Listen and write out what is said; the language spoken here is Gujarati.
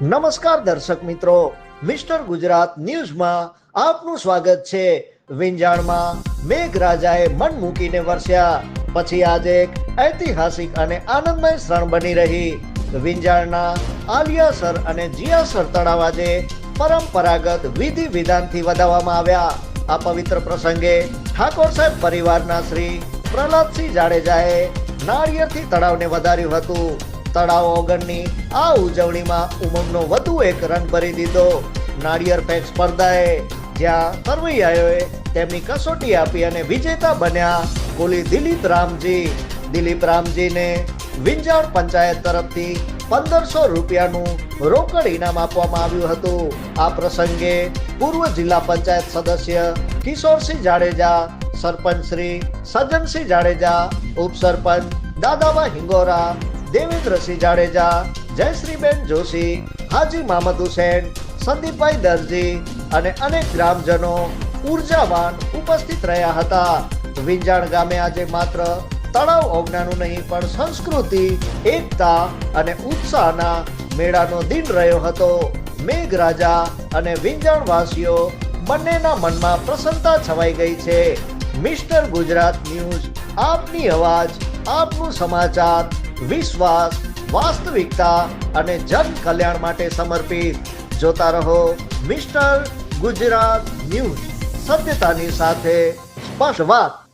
નમસ્કાર દર્શક મિત્રો, મિસ્ટર ગુજરાત ન્યૂઝમાં આપનું સ્વાગત છે. વિંજાણમાં મેઘરાજાએ મન મૂકીને વરસ્યા. પછી આજે એક ઐતિહાસિક અને આનંદમય ક્ષણ બની રહી. વિંજાણના આલિયાસર અને જીયાસર તળાવ આજે પરંપરાગત વિધિ વિધાનથી વધાવવામાં આવ્યા. આ પવિત્ર પ્રસંગે ઠાકોર સાહેબ પરિવારના શ્રી પ્રહલાદસિંહ જાડેજાએ નાળિયેરથી તળાવને વધાર્યું હતું. તળાવ ઓગણની આ ઉજવણીમાં ઉમંગનો વધુ એક રંગ ભરી દીધો. નાળિયેર ફેંક સ્પર્ધાએ જ્યાં તરવૈયાઓએ તેમની કસોટી આપી અને વિજેતા બન્યા કુલી દિલીપ રામજી. દિલીપ રામજીને વિંજાણ પંચાયત તરફથી પંદરસો રૂપિયાનું રોકડ ઇનામ આપવામાં આવ્યું હતું. આ પ્રસંગે પૂર્વ જિલ્લા પંચાયત સદસ્ય કિશોરસિંહ જાડેજા, સરપંચ શ્રી સજ્જનસિંહ જાડેજા, ઉપસરપંચ દાદાબા હિંગોરા દેવેન્દ્રસિંહ જાડેજા, જયશ્રીબેન જોશી, હાજી મામદ હુસેન, સંદીપભાઈ દરજી અને અનેક ગ્રામજનો ઉર્જાવાન ઉપસ્થિત રહ્યા હતા. વિંજાણ ગામે આજે માત્ર તળાવ ઓગનાનું નહીં, પણ સંસ્કૃતિ, એકતા અને ઉત્સાહના મેળાનો દિન રહ્યો હતો. મેઘરાજા અને વિંજાણ વાસીઓ બંનેના મનમાં પ્રસન્નતા છવાઈ ગઈ છે. મિસ્ટર ગુજરાત ન્યૂઝ, આપની અવાજ, આપનું સમાચાર વિશ્વાસ, વાસ્તવિકતા અને જન કલ્યાણ માટે સમર્પિત. જોતા રહો મિસ્ટર ગુજરાત ન્યૂઝ. સત્યતાની સાથે સ્પષ્ટ વાત